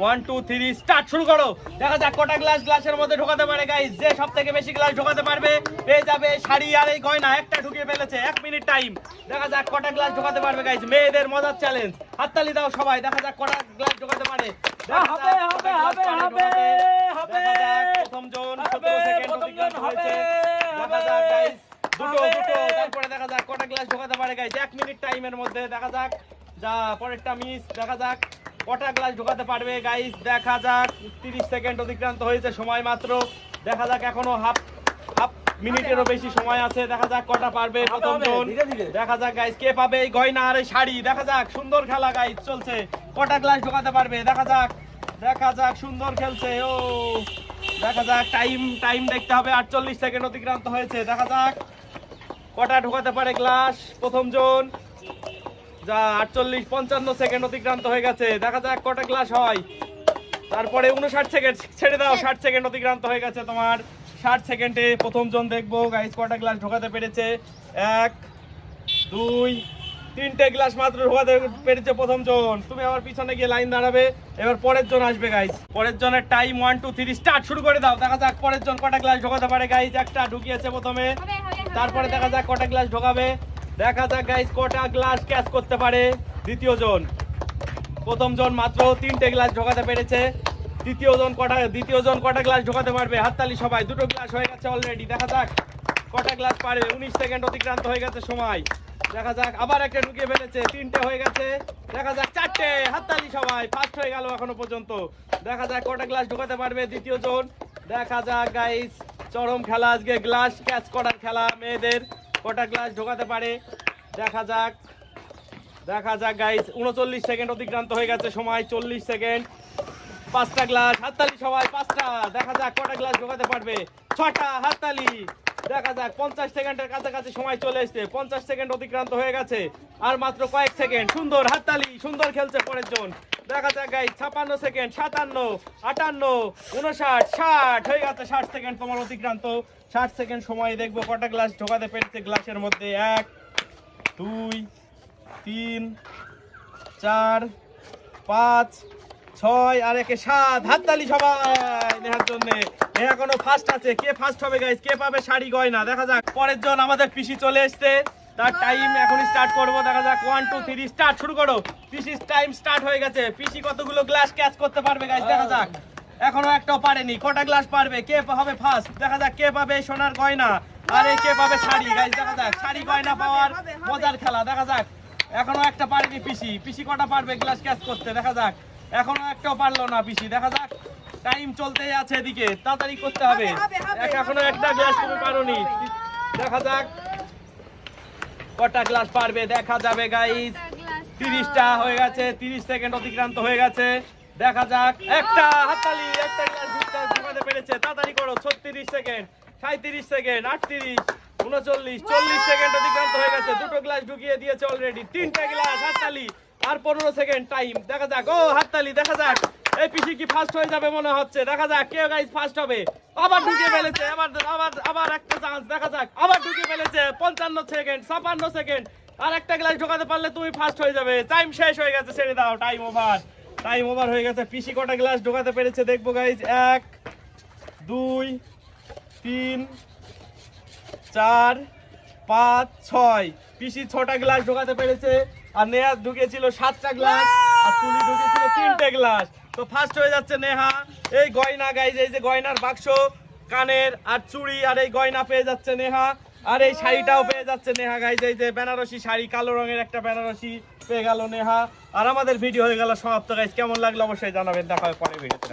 One two three start শুরু করো। দেখা যাক কটা গ্লাস গ্লাসের মধ্যে ঢোকাতে পারে গাইস যে সব থেকে বেশি গ্লাস ঢোকাতে পারবে পেয়ে যাবে শাড়ি আর এই গয়না। একটা ঢুকিয়ে ফেলেছে এক মিনিট টাইম দেখা যাক কটা গ্লাস ঢোকাতে পারবে গাইস মেয়েদের মজার চ্যালেঞ্জ হাততালি দাও সবাই দেখা যাক কটা গ্লাস ঢোকাতে পারে। দেখা হবে, যাক হবে, কটা হবে, হবে, ঢোকাতে। দেখা যাক প্রথম জন 17 সেকেন্ড প্রথম অতিক্রম জন হয়েছে। দেখা যাক হবে, দুটো দুটো। তারপরে দেখা যাক কটা গ্লাস ঢোকাতে পারে গাইস এক মিনিট টাইমের মধ্যে দেখা যাক। যা পরেরটা মিস দেখা যাক কটা গ্লাস ঢোকাতে পারবে গাইস দেখা যাক 30 সেকেন্ড অতিক্রান্ত হয়েছে সময় মাত্র। দেখা যাক এখনও হাফ হাফ মিনিটেরও বেশি সময় আছে। দেখা যাক কটা পারবে প্রথম জন। দেখা যাক গাইস কে পাবে এই গয়না আর এই শাড়ি। দেখা যাক সুন্দর খেলা গাইস চলছে। কটা গ্লাস ঢোকাতে পারবে? দেখা যাক দেখা যাক সুন্দর খেলছে। ও দেখা যাক টাইম টাইম দেখতে হবে। আটচল্লিশ সেকেন্ড অতিক্রান্ত হয়েছে। দেখা যাক কটা ঢোকাতে পারে গ্লাস প্রথম জন যা আটচল্লিশ পঞ্চান্ন সেকেন্ড অতিক্রান্ত হয়ে গেছে। দেখা যাক কটা গ্লাস হয়। তারপরে উনষাট সেকেন্ড ছেড়ে দাও ষাট সেকেন্ড অতিক্রান্ত হয়ে গেছে তোমার। ষাট সেকেন্ডে প্রথম জন দেখব। গাইস কটা গ্লাস ঢোকাতে পেরেছে? এক দুই তিনটে গ্লাস মাত্র ঢোকাতে পেরেছে প্রথম জন। তুমি আবার পিছনে গিয়ে লাইন দাঁড়াবে। এবার পরের জন আসবে গাইস পরের জনের time one two three start শুরু করে দাও। দেখা যাক পরের জন কটা গ্লাস ঢোকাতে পারে গাইস একটা ঢুকিয়েছে প্রথমে। তারপরে দেখা যাক কটা গ্লাস ঢোকাবে। দেখা যাক গাইস কটা গ্লাস ক্যাচ করতে পারে দ্বিতীয় জন। প্রথম জন মাত্র তিনটে গ্লাস ঢোকাতে পেরেছে। দ্বিতীয় জন কটা, দ্বিতীয় জন কটা গ্লাস ঢোকাতে পারবে? হাততালি সবাই, দুটো গ্লাস হয়ে গেছে অলরেডি দেখা যাক কটা গ্লাস পারবে। উনিশ সেকেন্ড অতিক্রান্ত হয়ে গেছে সময়। দেখা যাক, আবার একটা ঢুকিয়ে ফেলেছে, তিনটে হয়ে গেছে। দেখা যাক, চারটে, হাততালি সবাই ফার্স্ট হয়ে গেল এখনও পর্যন্ত। দেখা যাক কটা গ্লাস ঢোকাতে পারবে দ্বিতীয় জন। দেখা যাক গাইস চরম খেলা আজকে গ্লাস ক্যাচ করার খেলা, মেয়েদের। কটা গ্লাস ঢোকাতে পারে? দেখা যাক। দেখা যাক গাইস উনচল্লিশ সেকেন্ড অতিক্রান্ত হয়ে গেছে সময়, চল্লিশ সেকেন্ড পাঁচটা গ্লাস হাততালি সবাই, পাঁচটা। দেখা যাক কটা গ্লাস ঢোকাতে পারবে। ছটা, হাততালি। দেখা যাক, পঞ্চাশ সেকেন্ডের কাছাকাছি সময় চলে এসছে। পঞ্চাশ সেকেন্ড অতিক্রান্ত হয়ে গেছে। আর মাত্র কয়েক সেকেন্ড সুন্দর হাততালি, সুন্দর খেলছে পরের জন। দেখা যাক গাইস ছাপান্ন সেকেন্ড সাতান্ন, আটান্ন উনষাট ষাট, হয়ে গেছে ষাট সেকেন্ড তোমার অতিক্রান্ত। ষাট সেকেন্ড সময় দেখব কটা গ্লাস ঢোকাতে পেরেছে গ্লাসের মধ্যে এক, দুই, তিন, চার, পাঁচ, ছয়, আর একে সাত। হাততালি সবাই নেহার জন্য। কোনো ফার্স্ট আছে। কে ফার্স্ট হবে গাইস কে পাবে? শাড়ি, গয়না। দেখা যাক। পরের জন আমাদের পিসি চলে এসছে। তার টাইম এখন স্টার্ট করব দেখা যাক ওয়ান টু থ্রি স্টার্ট শুরু করো। পিসির টাইম স্টার্ট হয়ে গেছে। পিসি কতগুলো গ্লাস ক্যাচ করতে পারবে গাইস দেখা যাক। এখনও একটাও পারেনি। কটা গ্লাস পারবে? কে হবে ফার্স্ট দেখা যাক কে পাবে সোনার গয়না? আর কে পাবে শাড়ি? গাইস দেখা যাক। শাড়ি গয়না পাওয়ার মজার খেলা দেখা যাক। এখনও একটা পারেনি পিসি পিসি কটা পারবে গ্লাস ক্যাচ করতে? দেখা যাক। এখনও একটাও পারল না পিসি দেখা যাক। টাইম চলতেই আছে এদিকে। তাড়াতাড়ি করতে হবে এখনও একটা গ্লাস তুমি পারোনি। দেখা যাক। কটা গ্লাস পারবে? দেখা যাবে গাইস তিরিশটা হয়ে গেছে তিরিশ সেকেন্ড অতিক্রান্ত হয়ে গেছে। দেখা যাক। একটা হাততালি একটা গ্লাস ঢুকাতে পেরেছে। তাড়াতাড়ি করো ছত্রিশ সেকেন্ড সাঁত্রিশ সেকেন্ড আটত্রিশ উনচল্লিশ চল্লিশ সেকেন্ড অতিক্রান্ত হয়ে গেছে। দুটো গ্লাস ঢুকিয়ে দিয়েছে অলরেডি তিনটা গ্লাস হাততালি আর পনেরো সেকেন্ড টাইম দেখা যাক। ও হাততালি দেখা যাক। এই পিসি কি ফার্স্ট হয়ে যাবে মনে হচ্ছে? দেখা যাক কে গাইস ফার্স্ট হবে? আবার ঢুকিয়ে ফেলেছে আবার আবার আবার একটা চান্স দেখা যাক। আবার ঢুকিয়ে ফেলেছে পঞ্চান্ন সেকেন্ড ছাপান্ন সেকেন্ড আর একটা গ্লাস ঢোকাতে পারলে তুমি ফার্স্ট হয়ে যাবে। টাইম শেষ হয়ে গেছে ছেড়ে দাও টাইম ওভার টাইম ওভার হয়ে গেছে পিসি কটা গ্লাস ঢোকাতে পেরেছে দেখব গাইজ এক দুই তিন চার পাঁচ ছয়। পিসি ছটা গ্লাস ঢোকাতে পেরেছে আর নেহা ঢুকেছিল সাতটা গ্লাস আর তুলি ঢুকেছিল তিনটে গ্লাস তো ফার্স্ট হয়ে যাচ্ছে নেহা। এই গয়না গাইজ এই যে গয়নার বাক্স, কানের আর চুড়ি আর এই গয়না পেয়ে যাচ্ছে নেহা। আর এই শাড়িটাও পেয়ে যাচ্ছে নেহা গাইজ এই যে বেনারসি শাড়ি, কালো রঙের একটা বেনারসি পেয়ে গেল নেহা। আর আমাদের ভিডিও হয়ে গেল সমাপ্ত গাইজ কেমন লাগল অবশ্যই জানাবেন, দেখা হবে পরে ভিডিওতে